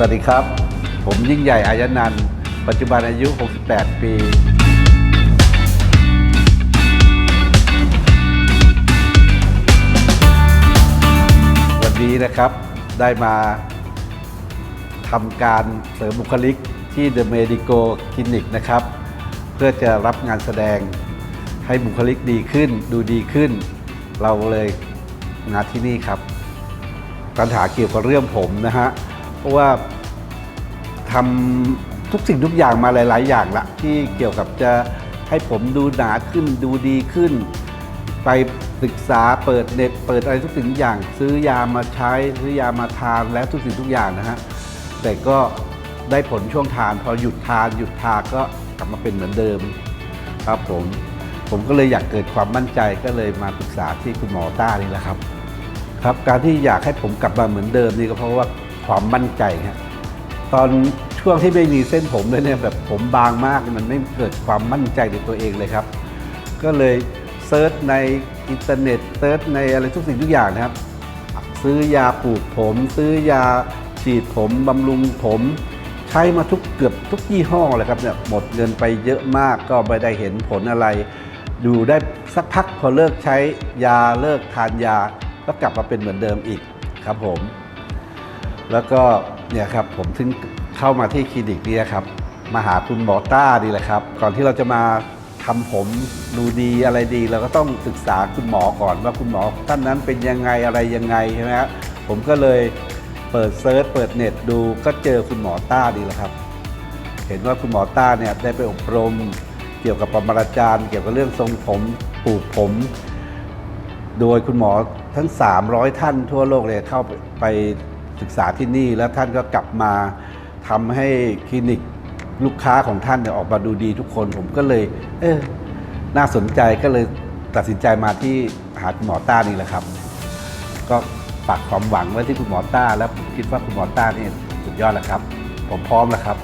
สวัสดีครับ ผมยิ่งใหญ่อายนันท์ปัจจุบันอายุ 68 ปี วันนี้นะครับได้มาทำการเสริมบุคลิกที่ The Medico Clinic นะครับ เพื่อจะรับงานแสดงให้บุคลิกดีขึ้นดูดีขึ้น เราเลยงานที่นี่ครับปัญหาเกี่ยวกับเรื่องผมนะฮะ เพราะว่าทำทุกสิ่งทุกอย่างมาหลาย ๆ อย่างละที่เกี่ยวกับจะให้ผมดูหนาขึ้นดูดีขึ้น ไปศึกษาเปิดเน็ตเปิดอะไรทุกสิ่งทุกอย่าง ซื้อยามาใช้ซื้อยามาทานและทุกสิ่งทุกอย่างนะฮะแต่ก็ได้ผลช่วงทาน พอหยุดทานหยุดทาก็กลับมาเป็นเหมือนเดิมครับผมผมก็เลยอยากเกิดความมั่นใจก็เลยมาปรึกษาที่คุณหมอต้านี่แหละครับ ครับการที่อยากให้ผมกลับมาเหมือนเดิมนี่ก็เพราะว่า ความมั่นใจครับตอนช่วงที่ไม่มีเส้นผมเลยเนี่ยแบบผมบางมากมันไม่เกิดความมั่นใจในตัวเองเลยครับ ก็เลยเซิร์ชในอินเทอร์เน็ตเซิร์ชในอะไรทุกสิ่งทุกอย่างนะครับ ซื้อยาปลูกผม ซื้อยาฉีดผมบำรุงผม ใช้มาทุกเกือบทุกยี่ห้อเลยครับเนี่ยหมดเงินไปเยอะมากก็ไม่ได้เห็นผลอะไรดูได้สักพักพอเลิกใช้ยาเลิกทานยาก็กลับมาเป็นเหมือนเดิมอีกครับผม แล้วก็เนี่ยครับผมถึงเข้ามาที่คลินิกนี้ครับ มาหาคุณหมอต้าดีแหละครับ ก่อนที่เราจะมาทำผมดูดีอะไรดีเราก็ต้องศึกษาคุณหมอก่อนว่าคุณหมอท่านนั้นเป็นยังไงอะไรยังไงใช่ไหมครับผมก็เลยเปิดเซิร์ชเปิดเน็ตดูก็เจอคุณหมอต้าดีแหละครับ เห็นว่าคุณหมอต้าเนี่ยได้ไปอบรม เกี่ยวกับปรมาจารย์ เกี่ยวกับเรื่องทรงผมปลูกผม โดยคุณหมอทั้ง 300 ท่านทั่วโลกเลยเข้าไป ศึกษาที่นี่ แล้วท่านก็กลับมาทำให้คลินิกลูกค้าของท่านเนี่ยออกมาดูดีทุกคน ผมก็เลย เออน่าสนใจก็เลยตัดสินใจมาที่หาคุณหมอต้านี่แหละครับ ก็ฝากความหวังไว้ที่คุณหมอต้า แล้วผมคิดว่าคุณหมอต้านี่สุดยอดแล้วครับ ผมพร้อมแล้วครับ